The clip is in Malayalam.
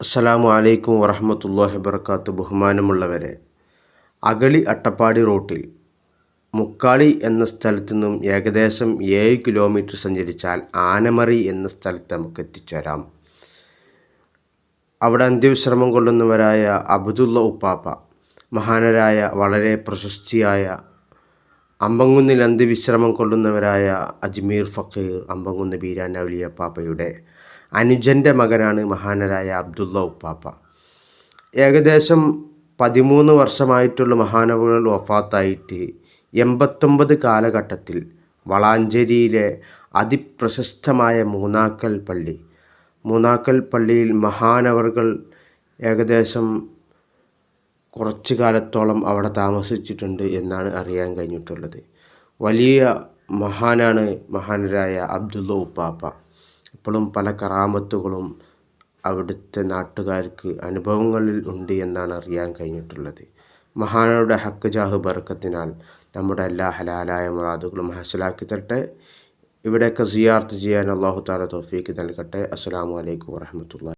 അസ്സലാമു അലൈക്കും വറഹമത്തല്ലാഹി വർക്കാത്തു ബഹുമാനമുള്ളവരെ അഗളി അട്ടപ്പാടി റോട്ടിൽ മുക്കാളി എന്ന സ്ഥലത്തു നിന്നും ഏകദേശം ഏഴ് കിലോമീറ്റർ സഞ്ചരിച്ചാൽ ആനമറി എന്ന സ്ഥലത്ത് നമുക്ക് എത്തിച്ചേരാം. അവിടെ അന്ത്യവിശ്രമം കൊള്ളുന്നവരായ അബ്ദുള്ള ഉപ്പാപ്പ മഹാനരായ വളരെ പ്രശസ്തിയായ അമ്പങ്കുന്നിൽ അന്ത്യവിശ്രമം കൊള്ളുന്നവരായ അജ്മീർ ഫക്കീർ അമ്പങ്കുന്ന് ബീരാൻ പാപ്പയുടെ അനുജന്റെ മകനാണ് മഹാനരായ അബ്ദുള്ള ഉപ്പാപ്പ. ഏകദേശം പതിമൂന്ന് വർഷമായിട്ടുള്ള മഹാനവുകൾ വഫാത്തായിട്ട് എൺപത്തൊമ്പത് കാലഘട്ടത്തിൽ വളാഞ്ചേരിയിലെ അതിപ്രശസ്തമായ മൂന്നാക്കൽ പള്ളി. മൂന്നാക്കൽ പള്ളിയിൽ മഹാനവറുകൾ ഏകദേശം കുറച്ചു കാലത്തോളം അവിടെ താമസിച്ചിട്ടുണ്ട് എന്നാണ് അറിയാൻ കഴിഞ്ഞിട്ടുള്ളത്. വലിയ മഹാനാണ് മഹാനരായ അബ്ദുള്ള ഉപ്പാപ്പ. ഇപ്പോഴും പല കറാമത്തുകളും അവിടുത്തെ നാട്ടുകാർക്ക് അനുഭവങ്ങളിൽ ഉണ്ട് എന്നാണ് അറിയാൻ കഴിഞ്ഞിട്ടുള്ളത്. മഹാനയുടെ ഹക്ക് ജാഹ് ബർക്കത്തിനാൽ നമ്മുടെ എല്ലാ ഹലാലായ മുറാദുകളും ഹസലാക്കി തട്ടെ ഇവിടെയൊക്കെ സിയാർത്ത് ചെയ്യാൻ അള്ളാഹു താല തോഫീക്ക് നൽകട്ടെ. അസ്സാം വലൈക്കും വാഹമത്തുള്ള